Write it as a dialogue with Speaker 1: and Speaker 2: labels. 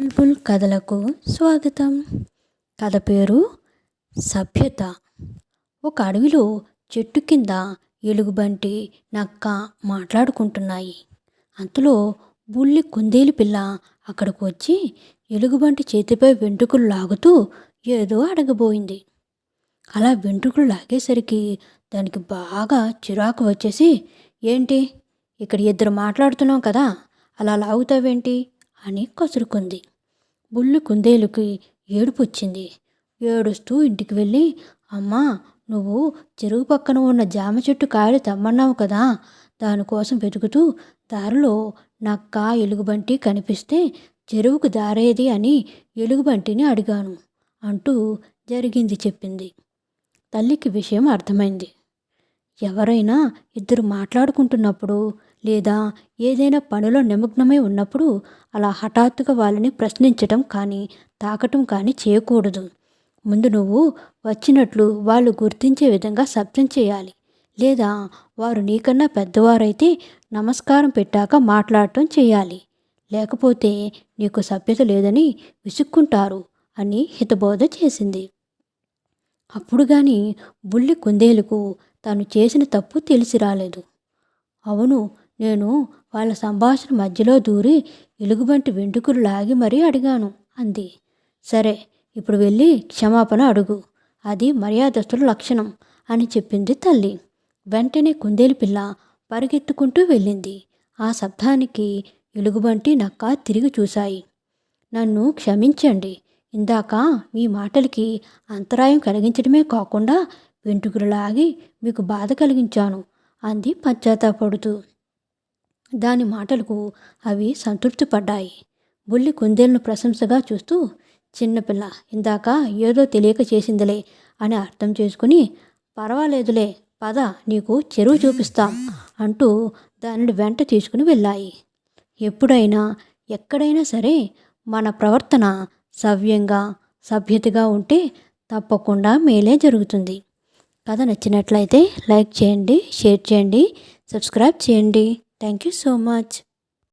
Speaker 1: బుల్బుల్ కథలకు స్వాగతం. కథ పేరు సభ్యత. ఒక అడవిలో చెట్టు కింద ఎలుగుబంటి నక్క మాట్లాడుకుంటున్నాయి. అంతలో బుల్లి కుందేలు పిల్ల అక్కడికి వచ్చి ఎలుగుబంటి చేతిపై వెంట్రుకలు లాగుతూ ఏదో అడగబోయింది. అలా వెంట్రుకలు లాగేసరికి దానికి బాగా చిరాకు వచ్చేసి ఏంటి? ఇక్కడ ఇద్దరు మాట్లాడుతున్నాం కదా అలా లాగుతావేంటి? అని కసురుకుంది. బుల్లు కుందేలుకి ఏడుపు వచ్చింది. ఏడుస్తూ ఇంటికి వెళ్ళి అమ్మా నువ్వు చెరువు పక్కన ఉన్న జామ చెట్టు కాయలు తెమ్మన్నావు కదా. దానికోసం వెతుకుతూ దారిలో నక్క ఎలుగుబంటి కనిపిస్తే చెరువుకు దారేది అని ఎలుగుబంటిని అడిగాను అంటూ జరిగింది చెప్పింది. తల్లికి విషయం అర్థమైంది. ఎవరైనా ఇద్దరు మాట్లాడుకుంటున్నప్పుడు లేదా ఏదైనా పనిలో నిమగ్నమై ఉన్నప్పుడు అలా హఠాత్తుగా వాళ్ళని ప్రశ్నించటం కానీ తాకటం కానీ చేయకూడదు. ముందు నువ్వు వచ్చినట్లు వాళ్ళు గుర్తించే విధంగా శబ్దం చేయాలి. లేదా వారు నీకన్నా పెద్దవారైతే నమస్కారం పెట్టాక మాట్లాడటం చేయాలి. లేకపోతే నీకు సభ్యత లేదని విసుక్కుంటారు అని హితబోధ చేసింది. అప్పుడు గాని బుల్లి కుందేలుకు తాను చేసిన తప్పు తెలిసి రాలేదు. అవును నేను వాళ్ళ సంభాషణ మధ్యలో దూరి ఎలుగుబంటి వెంట్రుకలు లాగి మరీ అడిగాను. అంది. సరే ఇప్పుడు వెళ్ళి క్షమాపణ అడుగు. అది మర్యాదస్తుల లక్షణం అని చెప్పింది తల్లి. వెంటనే కుందేలు పిల్ల పరిగెత్తుకుంటూ వెళ్ళింది. ఆ శబ్దానికి ఎలుగుబంటి నక్క తిరిగి చూశాయి. నన్ను క్షమించండి. ఇందాక మీ మాటలకి అంతరాయం కలిగించడమే కాకుండా వెంట్రుకలు లాగి మీకు బాధ కలిగించాను అంది పశ్చాత్తాపడుతూ దాని మాటలకు అవి సంతృప్తిపడ్డాయి. బుల్లి కుందేలను ప్రశంసగా చూస్తూ చిన్నపిల్ల ఇందాక ఏదో తెలియక చేసిందిలే అని అర్థం చేసుకుని పర్వాలేదులే పద నీకు చెరువు చూపిస్తాం అంటూ దానిని వెంట తీసుకుని వెళ్ళాయి. ఎప్పుడైనా ఎక్కడైనా సరే మన ప్రవర్తన సవ్యంగా సభ్యతగా ఉంటే తప్పకుండా మేలే జరుగుతుంది. కథ నచ్చినట్లయితే లైక్ చేయండి షేర్ చేయండి సబ్స్క్రైబ్ చేయండి. Thank you so much.